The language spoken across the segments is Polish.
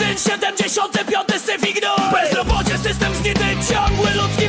Londyn, 75 syfignur Bezrobocie, system znity, ciągły ludzki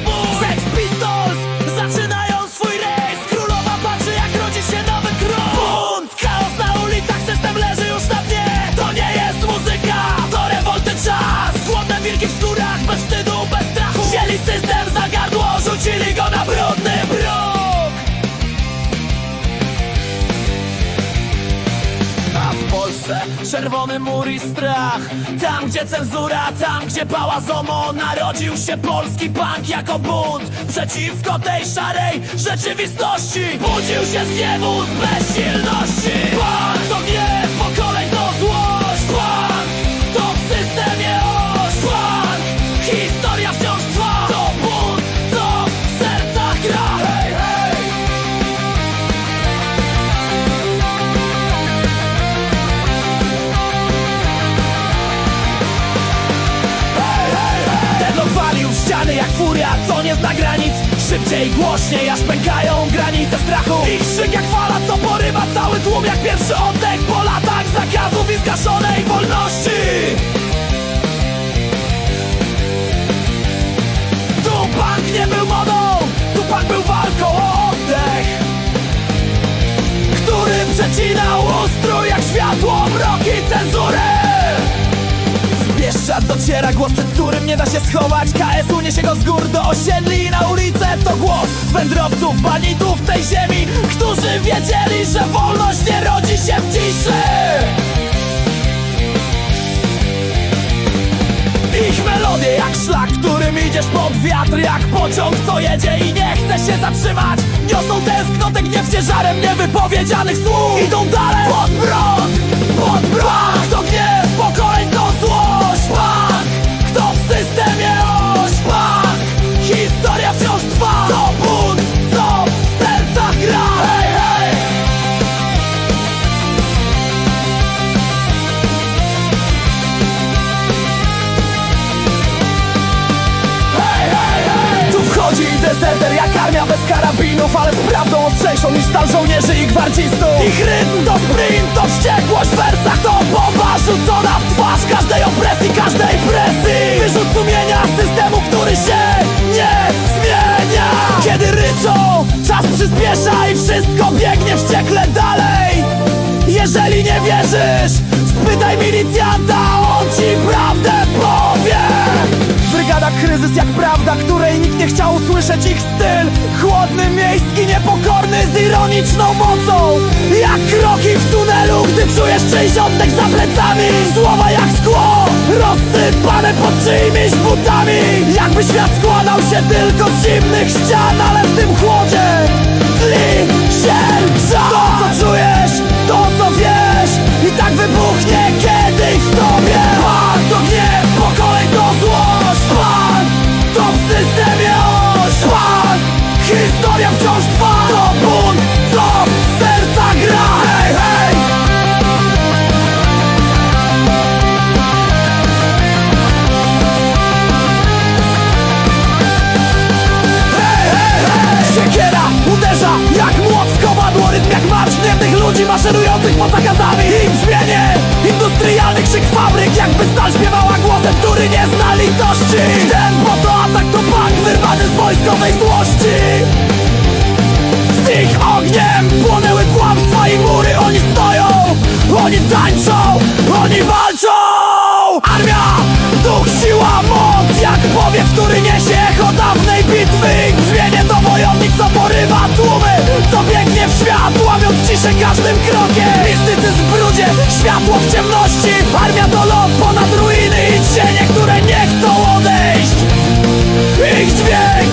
czerwony mur i strach. Tam gdzie cenzura, tam gdzie pała ZOMO Narodził się polski punk jako bunt. Przeciwko tej szarej rzeczywistości Budził się z gniewu, z bezsilności nie zna granic. Szybciej, głośniej, aż pękają granice strachu. Ich krzyk jak fala, dociera głos, przed którym nie da się schować. KS uniesie go z gór do osiedli. Na ulicę To głos wędrowców, banitów tej ziemi Którzy wiedzieli, że wolność nie rodzi się w ciszy. Ich melodie jak szlak, którym idziesz pod wiatr Jak pociąg, co jedzie i nie chce się zatrzymać. Niosą tęsknotę, gniew ciężarem niewypowiedzianych słów. Idą dalej karabinów Ale z prawdą ostrzejszą niż stal żołnierzy i gwardzistów. Ich rytm to sprint, to wściekłość w wersach To bomba rzucona w twarz każdej opresji, każdej presji. Wyrzut sumienia systemu, który się nie zmienia. Kiedy ryczą, czas przyspiesza i wszystko biegnie wściekle dalej. Jeżeli nie wierzysz, spytaj milicjanta, Brygada kryzys jak prawda, której nikt nie chciał usłyszeć. Ich styl Chłodny, miejski, niepokorny z ironiczną mocą. Jak kroki w tunelu, gdy czujesz czyjś oddech za plecami. Słowa jak szkło, rozsypane pod czyimiś butami. Jakby świat składał się tylko z zimnych ścian, ale ludzi maszerujących pod zakazami I brzmienie industrialny krzyk fabryk Jakby stal śpiewała głosem, który nie zna litości. Tempo to każdym krokiem. Mistycyzm w brudzie, światło w ciemności. Armia to lot ponad ruiny i cienie, które nie chcą odejść. Ich dźwięk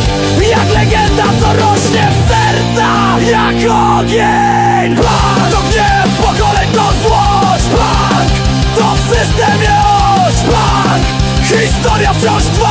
jak legenda, co rośnie w sercach Jak ogień. Punk to gniew, pokoleń to złość. Punk to w systemie oś Punk historia wciąż trwa